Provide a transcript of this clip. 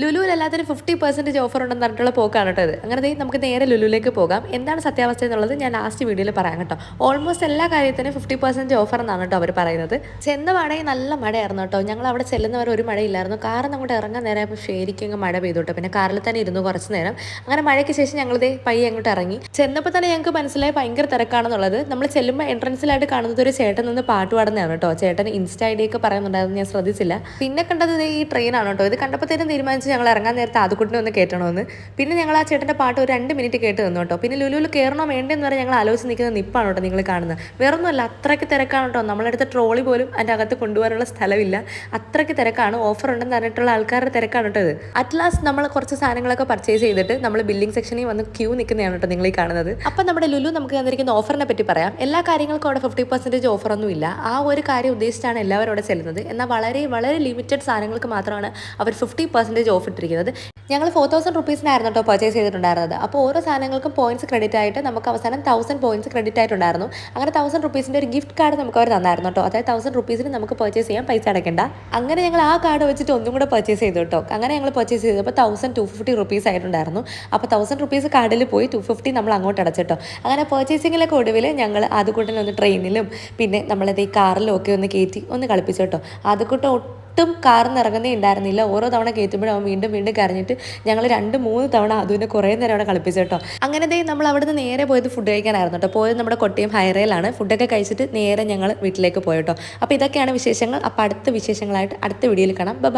ലുലുവിൽ എല്ലാത്തിനും fifty percentage offer ഉണ്ടെന്ന് പറഞ്ഞിട്ടുള്ള പോക്കാണ് കേട്ടോ ഇത്. അങ്ങനെ നമുക്ക് നേരെ ലുലുവിലേക്ക് പോകാം. എന്താണ് സത്യാവസ്ഥ എന്നുള്ളത് ഞാൻ ലാസ്റ്റ് വീഡിയോയിൽ പറയാം കേട്ടോ. ഓൾമോസ്റ്റ് എല്ലാ കാര്യത്തിനും ഫിഫ്റ്റി പെർസെന്റേജ് ഓഫർ എന്നാണ് കേട്ടോ അവർ പറയുന്നത്. ചെന്ന മഴയും നല്ല മഴയായിരുന്നു കേട്ടോ. ഞങ്ങൾ അവിടെ ചെല്ലുന്നവർ ഒരു മഴയില്ലായിരുന്നു. കാറിൽ അങ്ങോട്ട് ഇറങ്ങാൻ നേരം അപ്പോൾ ശരിക്കും മഴ പെയ്തു കേട്ടോ. പിന്നെ കാറിൽ തന്നെ ഇരുന്നു കുറച്ച് നേരം. അങ്ങനെ മഴയ്ക്ക് ശേഷം ഞങ്ങൾ ദേ പയ്യെ അങ്ങോട്ട് ഇറങ്ങി. ചെന്നപ്പോൾ തന്നെ ഞങ്ങൾക്ക് മനസ്സിലായി ഭയങ്കര തിരക്കാണെന്നുള്ളത്. നമ്മൾ ചെല്ലുമ്പോൾ എൻട്രൻസിലായിട്ട് കാണുന്നത് ഒരു ചേട്ടൻ നിന്ന് പാട്ട് പാടുന്നതാണ് കേട്ടോ. ചേട്ടൻ ഇൻസ്റ്റ ഐ പറയുന്നുണ്ടായിരുന്നു ഞാൻ ശ്രദ്ധിച്ചില്ല. പിന്നെ കണ്ടത് ഈ ട്രെയിനാണ് കേട്ടോ. ഇത് കണ്ടപ്പോൾ തന്നെ തീരുമാനിച്ചു. ഞങ്ങൾ ഇറങ്ങാൻ നേരത്തെ ആദ്യക്കുട്ടിനെ ഒന്ന് കയറ്റണമെന്ന് പിന്നെ ഞങ്ങൾ ആ ചേട്ടന്റെ പാട്ട് ഒരു രണ്ട് മിനിറ്റ് കേട്ട് നിന്നു കേട്ടോ. പിന്നെ ലുലുവിൽ കയറണോ വേണ്ടെന്ന് വരെ ഞങ്ങൾ ആലോചിച്ച് നിൽക്കുന്ന നിപ്പാണ് കേട്ടോ നിങ്ങൾ കാണുന്നത്. വേറൊന്നുമല്ല അത്രയ്ക്ക് തിരക്കാണ് കേട്ടോ. നമ്മളെടുത്ത ട്രോളി പോലും അതിന്റെ അകത്ത് കൊണ്ടുപോകാനുള്ള സ്ഥലമില്ല. അത്രയ്ക്ക് തിരക്കാണ്. ഓഫർ ഉണ്ടെന്ന് പറഞ്ഞിട്ടുള്ള ആൾക്കാരുടെ തിരക്കാണ് കേട്ടോ ഇത്. അറ്റ്ലാസ്റ്റ് നമ്മൾ കുറച്ച് സാധനങ്ങളൊക്കെ പർച്ചേസ് ചെയ്തിട്ട് നമ്മൾ ബില്ലിംഗ് സെക്ഷനിൽ വന്ന് ക്യൂ നിൽക്കുന്നതാണ് കേട്ടോ നിങ്ങൾ ഈ കാണുന്നത്. അപ്പം നമ്മുടെ ലുലു നമുക്ക് തന്നിരിക്കുന്ന ഓഫറിനെ പറ്റി പറയാം. എല്ലാ കാര്യങ്ങൾക്കും അവിടെ ഫിഫ്റ്റി പെർസെന്റേജ് ഓഫറൊന്നുമില്ല ആ ഒരു കാര്യം ഉദ്ദേശിച്ചാണ് എല്ലാവരും അവിടെ ചെല്ലുന്നത്. എന്നാൽ വളരെ വളരെ ലിമിറ്റഡ് സാധനങ്ങൾക്ക് മാത്രമാണ് അവർ ഫിഫ്റ്റി പെർസെന്റേജ് ഓഫ് ഇട്ടിരിക്കുന്നത്. ഞങ്ങൾ ഫോർ തൗസൻഡ് റുപ്പീസിനായിരുന്നു കേട്ടോ പർച്ചേസ് ചെയ്തിട്ടുണ്ടായിരുന്നത്. അപ്പോൾ ഓരോ സാധനങ്ങൾക്കും പോയിന്റ്സ് ക്രെഡിറ്റ് ആയിട്ട് നമുക്ക് അവസാനം തൗസൻഡ് പോയിന്റ്സ് ക്രെഡിറ്റ് ആയിട്ടുണ്ടായിരുന്നു. അങ്ങനെ തൗസൻഡ് റുപ്പീസിന്റെ ഒരു ഗിഫ്റ്റ് കാർഡ് നമുക്ക് അവർ തന്നായിരുന്നു കേട്ടോ അതായത് തൗസൻഡ് റുപ്പീസിന് നമുക്ക് പർച്ചേസ് ചെയ്യാൻ പൈസ അടയ്ക്കേണ്ട. അങ്ങനെ ഞങ്ങൾ ആ കാർഡ് വെച്ചിട്ട് ഒന്നും കൂടെ പർച്ചേസ് ചെയ്തു കേട്ടോ അങ്ങനെ ഞങ്ങൾ പർച്ചേസ് ചെയ്തപ്പോൾ തൗസൻഡ് ടു ഫിഫ്റ്റി റുപ്പീസ് ആയിട്ടുണ്ടായിരുന്നു. അപ്പോൾ തൗസൻഡ് റുപ്പീസ് കാർഡിൽ പോയി ടു ഫിഫ്റ്റി നമ്മൾ അങ്ങോട്ട് അടച്ചിട്ടോ. അങ്ങനെ പർച്ചേസിങ്ങിലൊക്കെ ഒടുവിൽ ഞങ്ങൾ അതുകൂട്ടിനൊന്ന് ട്രെയിനിലും പിന്നെ നമ്മളത് ഈ കാറിലും ഒക്കെ ഒന്ന് കയറ്റി ഒന്ന് കളിപ്പിച്ചു കേട്ടോ അതുകൂട്ട് ഒട്ടും കാർന്ന് നിന്ന് ഇറങ്ങുന്നേ ഉണ്ടായിരുന്നില്ല ഓരോ തവണ കയറ്റുമ്പോഴും അവൻ വീണ്ടും വീണ്ടും കരഞ്ഞിട്ട് ഞങ്ങൾ രണ്ട് മൂന്ന് തവണ അതുവിനെ കുറേ നേരം അവിടെ കളിപ്പിച്ചു കേട്ടോ. അങ്ങനെ ദേ നമ്മൾ അവിടുന്ന് നേരെ പോയത് ഫുഡ് കഴിക്കാനായിരുന്നു കേട്ടോ. പോയത് നമ്മുടെ കൊട്ടിയം ഹൈറയിലാണ് ഫുഡൊക്കെ കഴിച്ചിട്ട് നേരെ ഞങ്ങൾ വീട്ടിലേക്ക് പോയിട്ടോ അപ്പോൾ ഇതൊക്കെയാണ് വിശേഷങ്ങൾ. അപ്പോൾ അടുത്ത വിശേഷങ്ങളായിട്ട് അടുത്ത വീഡിയോയിൽ കാണാം. ബൈ